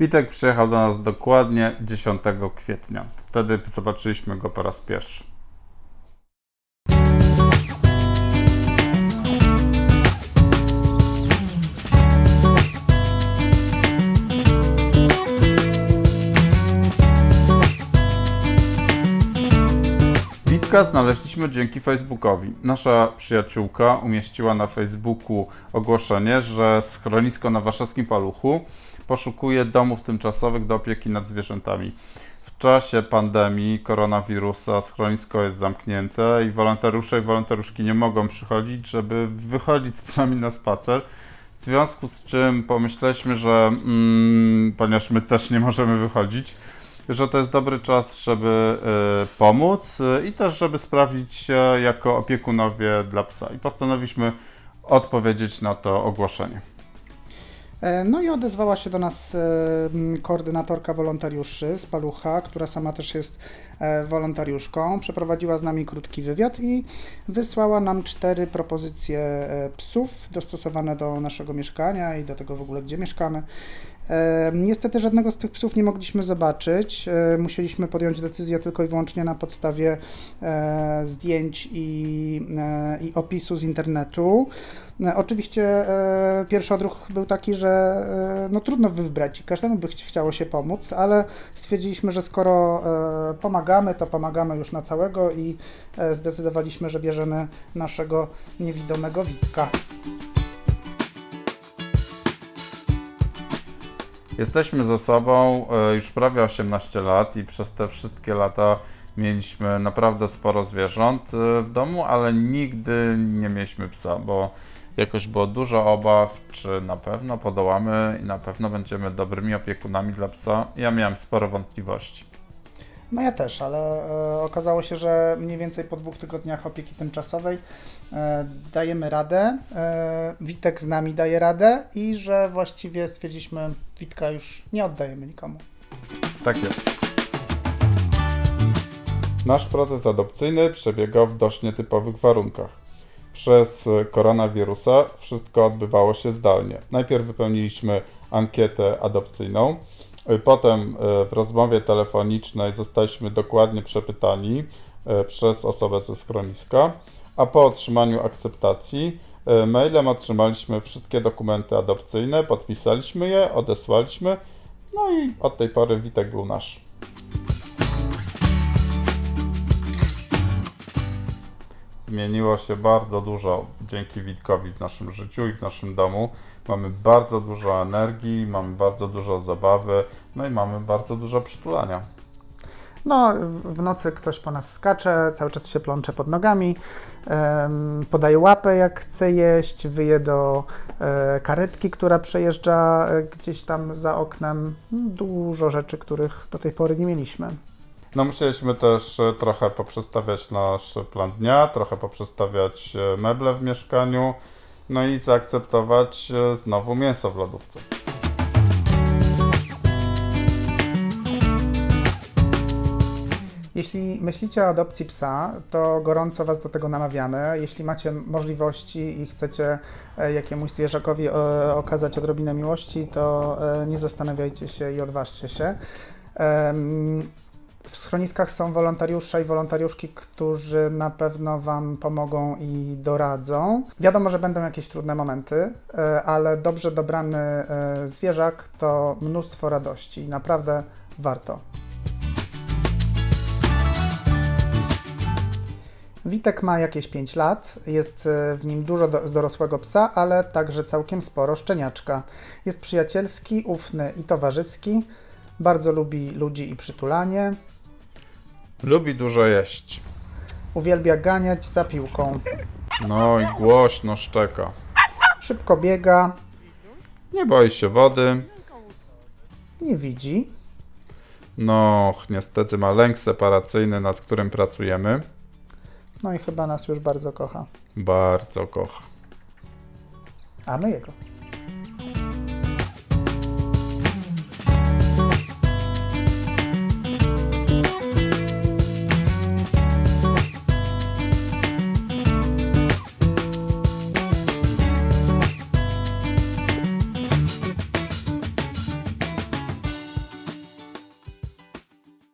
Witek przyjechał do nas dokładnie 10 kwietnia. Wtedy zobaczyliśmy go po raz pierwszy. Znaleźliśmy dzięki Facebookowi. Nasza przyjaciółka umieściła na Facebooku ogłoszenie, że schronisko na warszawskim paluchu poszukuje domów tymczasowych do opieki nad zwierzętami. W czasie pandemii koronawirusa schronisko jest zamknięte i wolontariusze i wolontariuszki nie mogą przychodzić, żeby wychodzić z psami na spacer. W związku z czym pomyśleliśmy, że mm, ponieważ my też nie możemy wychodzić, że to jest dobry czas, żeby y, pomóc y, i też, żeby sprawdzić się jako opiekunowie dla psa. I postanowiliśmy odpowiedzieć na to ogłoszenie. E, No i odezwała się do nas e, koordynatorka wolontariuszy z Palucha, która sama też jest e, wolontariuszką. Przeprowadziła z nami krótki wywiad i wysłała nam cztery propozycje psów dostosowane do naszego mieszkania i do tego w ogóle, gdzie mieszkamy. Niestety żadnego z tych psów nie mogliśmy zobaczyć. E, Musieliśmy podjąć decyzję tylko i wyłącznie na podstawie e, zdjęć i, e, i opisu z internetu. Oczywiście pierwszy odruch był taki, że no trudno wybrać i każdemu by chci- chciało się pomóc, ale stwierdziliśmy, że skoro pomagamy, to pomagamy już na całego i zdecydowaliśmy, że bierzemy naszego niewidomego Witka. Jesteśmy ze sobą e, już prawie 18 lat i przez te wszystkie lata mieliśmy naprawdę sporo zwierząt e, w domu, ale nigdy nie mieliśmy psa, bo jakoś było dużo obaw, czy na pewno podołamy i na pewno będziemy dobrymi opiekunami dla psa. Ja miałem sporo wątpliwości. No ja też, ale e, okazało się, że mniej więcej po dwóch tygodniach opieki tymczasowej e, dajemy radę, e, Witek z nami daje radę i że właściwie stwierdziliśmy, Witka już nie oddajemy nikomu. Tak jest. Nasz proces adopcyjny przebiegał w dość nietypowych warunkach. Przez koronawirusa wszystko odbywało się zdalnie. Najpierw wypełniliśmy ankietę adopcyjną, potem y, w rozmowie telefonicznej zostaliśmy dokładnie przepytani y, przez osobę ze schroniska, a po otrzymaniu akceptacji mailem otrzymaliśmy wszystkie dokumenty adopcyjne, podpisaliśmy je, odesłaliśmy no i od tej pory Witek był nasz. Zmieniło się bardzo dużo dzięki Witkowi w naszym życiu i w naszym domu. Mamy bardzo dużo energii, mamy bardzo dużo zabawy, no i mamy bardzo dużo przytulania. No, w nocy ktoś po nas skacze, cały czas się plącze pod nogami, podaje łapę jak chce jeść, wyje do e, karetki, która przejeżdża e, gdzieś tam za oknem. Dużo rzeczy, których do tej pory nie mieliśmy. No musieliśmy też e, trochę poprzestawiać nasz plan dnia, trochę poprzestawiać e, meble w mieszkaniu, no i zaakceptować e, znowu mięso w lodówce. Jeśli myślicie o adopcji psa, to gorąco Was do tego namawiamy. Jeśli macie możliwości i chcecie jakiemuś zwierzakowi okazać odrobinę miłości, to nie zastanawiajcie się i odważcie się. W schroniskach są wolontariusze i wolontariuszki, którzy na pewno Wam pomogą i doradzą. Wiadomo, że będą jakieś trudne momenty, e, ale dobrze dobrany e, zwierzak to mnóstwo radości naprawdę warto. Witek ma jakieś 5 lat, jest e, w nim dużo do, z dorosłego psa, ale także całkiem sporo szczeniaczka. Jest przyjacielski, ufny i towarzyski, bardzo lubi ludzi i przytulanie, Lubi dużo jeść. uwielbia ganiać za piłką, No i głośno szczeka. szybko biega, Nie boi się wody. nie widzi, No, niestety ma lęk separacyjny, nad którym pracujemy. no i chyba nas już bardzo kocha, Bardzo kocha. a my jego.